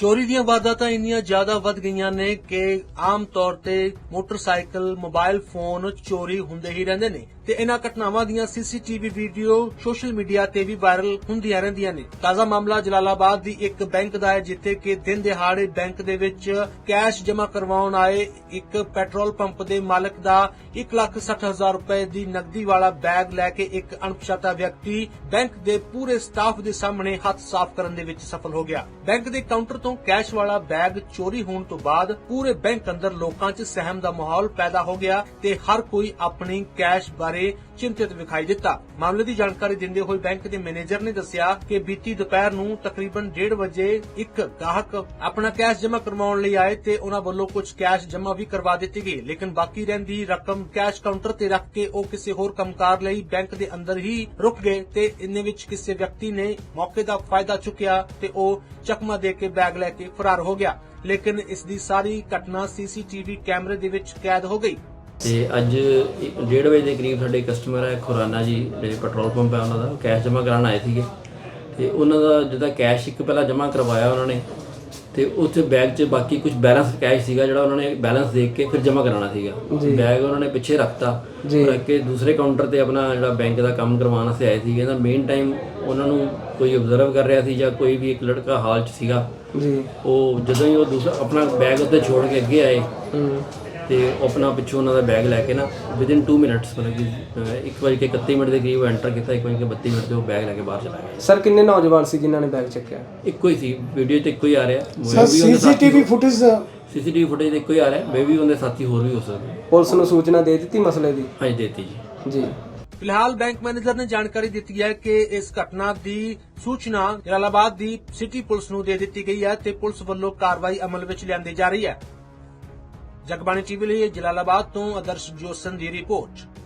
ਚੋਰੀ ਦੀਆਂ ਵਾਰਦਾਤਾਂ ਇੰਨੀਆਂ ਜ਼ਿਆਦਾ ਵੱਧ ਗਈਆਂ ਨੇ ਕਿ ਆਮ ਤੌਰ ਤੇ ਮੋਟਰਸਾਈਕਲ, ਮੋਬਾਈਲ ਫੋਨ ਚੋਰੀ ਹੁੰਦੇ ਹੀ ਰਹਿੰਦੇ ਨੇ। ਤੇ ਇਹਨਾਂ ਘਟਨਾਵਾਂ ਦੀਆਂ ਸੀਸੀਟੀਵੀ ਵੀਡੀਓ ਸੋਸ਼ਲ ਮੀਡੀਆ ਤੇ ਵੀ ਵਾਇਰਲ ਹੁੰਦੀਆਂ ਰਹਿੰਦੀਆਂ ਨੇ। ਤਾਜ਼ਾ ਮਾਮਲਾ ਜਲਾਲਾਬਾਦ ਦੀ ਇੱਕ ਬੈਂਕ ਦਾ ਹੈ, ਜਿੱਥੇ ਕਿ ਦਿਨ ਦਿਹਾੜੇ ਬੈਂਕ ਦੇ ਵਿੱਚ ਕੈਸ਼ ਜਮ੍ਹਾਂ ਕਰਵਾਉਣ ਆਏ ਇੱਕ ਪੈਟਰੋਲ ਪੰਪ ਦੇ ਮਾਲਕ ਦਾ 160000 ਰੁਪਏ ਦੀ ਨਕਦੀ ਵਾਲਾ ਬੈਗ ਲੈ ਕੇ ਇੱਕ ਅਣਪਛਾਤਾ ਵਿਅਕਤੀ ਬੈਂਕ ਦੇ ਪੂਰੇ ਸਟਾਫ ਦੇ ਸਾਹਮਣੇ ਹੱਥ ਸਾਫ਼ ਕਰਨ ਦੇ ਵਿੱਚ ਸਫਲ ਹੋ ਗਿਆ। ਬੈਂਕ ਦੇ ਕਾਊਂਟਰ ਤੋਂ ਕੈਸ਼ ਵਾਲਾ ਬੈਗ ਚੋਰੀ ਹੋਣ ਤੋਂ ਬਾਅਦ ਪੂਰੇ ਬੈਂਕ ਅੰਦਰ ਲੋਕਾਂ 'ਚ ਸਹਿਮ ਦਾ ਮਾਹੌਲ ਪੈਦਾ ਹੋ ਗਿਆ ਤੇ ਹਰ ਕੋਈ ਆਪਣੀ ਕੈਸ਼ ਬਾਰੇ ਚਿੰਤਿਤ ਵਿਖਾਈ ਦਿੱਤਾ। ਮਾਮਲੇ ਦੀ ਜਾਣਕਾਰੀ ਦਿੰਦੇ ਹੋਏ ਬੈਂਕ ਦੇ ਮੈਨੇਜਰ ਨੇ ਦੱਸਿਆ ਕਿ ਬੀਤੀ ਦੁਪਹਿਰ ਨੂੰ ਤਕਰੀਬਨ 1:30 ਵਜੇ ਇੱਕ ਗਾਹਕ ਆਪਣਾ ਕੈਸ਼ ਜਮ੍ਹਾਂ ਕਰਵਾਉਣ ਲਈ ਆਏ ਤੇ ਉਹਨਾਂ ਵੱਲੋਂ ਕੁਝ ਕੈਸ਼ ਜਮ੍ਹਾਂ ਵੀ ਕਰਵਾ ਦਿੱਤੀ ਗਈ ਲੇਕਿਨ ਬਾਕੀ ਰਹਿੰਦੀ ਰਕਮ ਕੈਸ਼ ਕਾਊਂਟਰ ਤੇ ਰੱਖ ਕੇ ਉਹ ਕਿਸੇ ਹੋਰ ਕੰਮਕਾਰ ਲਈ ਬੈਂਕ ਦੇ ਅੰਦਰ ਹੀ ਰੁਕ ਗਏ ਤੇ ਇੰਨੇ ਵਿੱਚ ਕਿਸੇ ਵਿਅਕਤੀ ਨੇ ਮੌਕੇ ਦਾ ਫਾਇਦਾ ਚੁੱਕਿਆ ਤੇ ਉਹ ਚਕਮਾ ਦੇ ਕੇ ਬੈਗ ਲੈ ਕੇ ਫਰਾਰ ਹੋ ਗਿਆ। ਲੇਕਿਨ ਇਸ ਦੀ ਸਾਰੀ ਘਟਨਾ ਸੀਸੀਟੀਵੀ ਕੈਮਰੇ ਦੇ ਵਿੱਚ ਕੈਦ ਹੋ ਗਈ। ਤੇ ਅੱਜ 1:30 ਵਜੇ ਦੇ ਕਰੀਬ ਸਾਡੇ ਕਸਟਮਰ ਹੈ ਖੁਰਾਨਾ ਜੀ ਜਿਹੜੇ ਪੈਟਰੋਲ ਪੰਪ ਹੈ ਉਹਨਾਂ ਦਾ ਕੈਸ਼ ਜਮ੍ਹਾਂ ਕਰਾਉਣ ਆਏ ਸੀਗੇ। ਤੇ ਉਹਨਾਂ ਦਾ ਜਿਹਦਾ ਕੈਸ਼ ਇੱਕ ਪਹਿਲਾਂ ਜਮ੍ਹਾਂ ਕਰਵਾਇਆ ਉਹਨਾਂ ਨੇ ਤੇ ਉੱਥੇ ਬੈਗ 'ਚ ਬਾਕੀ ਕੁਝ ਬੈਲੈਂਸ ਕੈਸ਼ ਸੀਗਾ ਜਿਹੜਾ ਉਹਨਾਂ ਨੇ ਬੈਲੈਂਸ ਦੇਖ ਕੇ ਫਿਰ ਜਮ੍ਹਾਂ ਕਰਾਉਣਾ ਸੀਗਾ। ਬੈਗ ਉਹਨਾਂ ਨੇ ਪਿੱਛੇ ਰੱਖਤਾ। ਰੱਖ ਕੇ ਦੂਸਰੇ ਕਾਊਂਟਰ ਤੇ ਆਪਣਾ ਜਿਹੜਾ ਬੈਂਕ ਦਾ ਕੰਮ ਕਰਵਾਉਣ ਵਾਸਤੇ ਆਏ ਸੀਗੇ। ਤਾਂ ਮੇਨ ਟਾਈਮ ਉਹਨਾਂ ਨੂੰ ਕੋਈ ਆਬਜ਼ਰਵ ਕਰ ਰਿਹਾ ਸੀ ਜਾਂ ਕੋਈ ਵੀ ਇੱਕ ਲੜਕਾ ਹਾਲ 'ਚ ਸੀਗਾ। ਜੀ। ਉਹ ਜਦੋਂ ਹੀ ਉਹ ਦੂਸਰਾ ਆਪਣਾ ਬੈਗ ਉੱਤੇ ਛੋੜ ਕੇ ਅੱਗੇ ਆਏ। ਹੂੰ। ਤੇ ਉਹ ਆਪਣਾ ਪਿੱਛੋਂ ਉਹਨਾਂ ਦਾ ਬੈਗ ਲੈ ਕੇ ਨਾ ਵਿਦਿਨ 2 ਮਿੰਟਸ ਮਤਲਬ ਕਿ ਅਹ, ਇੱਕ ਵਜੇ ਕੇ 31 ਮਿੰਟ ਦੇ ਕਰੀਬ ਐਂਟਰ ਕੀਤਾ ਇੱਕ ਵਜੇ ਕੇ 32 ਮਿੰਟ ਤੇ ਉਹ ਬੈਗ ਲੈ ਕੇ ਬਾਹਰ ਚਲਾ ਗਿਆ। ਸਰ ਕਿੰਨੇ ਨੌਜਵਾਨ ਸੀ ਜਿਨ੍ਹਾਂ ਨੇ ਬੈਗ ਚੱਕਿਆ? ਇੱਕੋ ਹੀ ਸੀ ਵੀਡੀਓ ਤੇ ਇੱਕੋ ਹੀ ਆ ਰਿਹਾ। Sir CCTV footage CCTV footage ਤੇ ਇੱਕੋ ਹੀ ਆ ਰਿਹਾ ਮੇਬੀ ਉਹਦੇ ਸਾਥੀ ਹੋਰ ਵੀ ਹੋ ਸਕਦੇ। ਪੁਲਿਸ ਨੂੰ ਸੂਚਨਾ ਦੇ ਦਿੱਤੀ ਮਸਲੇ ਦੀ? ਹਾਂਜੀ ਦੇਤੀ ਜੀ। ਜੀ। ਫਿਲਹਾਲ ਬੈਂਕ ਮੈਨੇਜਰ ਨੇ ਜਾਣਕਾਰੀ ਦਿੱਤੀ ਹੈ ਕਿ ਇਸ ਘਟਨਾ ਦੀ ਸੂਚਨਾ ਜਲਾਲਾਬਾਦ ਦੀ ਸਿਟੀ ਪੁਲਿਸ ਨੂੰ ਦੇ ਦਿੱਤੀ ਗਈ ਹੈ ਤੇ ਪੁਲਿਸ ਵੱਲੋਂ ਕਾਰਵਾਈ ਅਮਲ ਵਿੱਚ ਲਿਆਂਦੀ ਜਾ ਰਹੀ ਹੈ। ਜਗਬਾਣੀ ਟੀਵੀ ਲਈ ਜਲਾਲਾਬਾਦ ਤੋਂ ਆਦਰਸ਼ ਜੋਸਨ ਦੀ ਰਿਪੋਰਟ।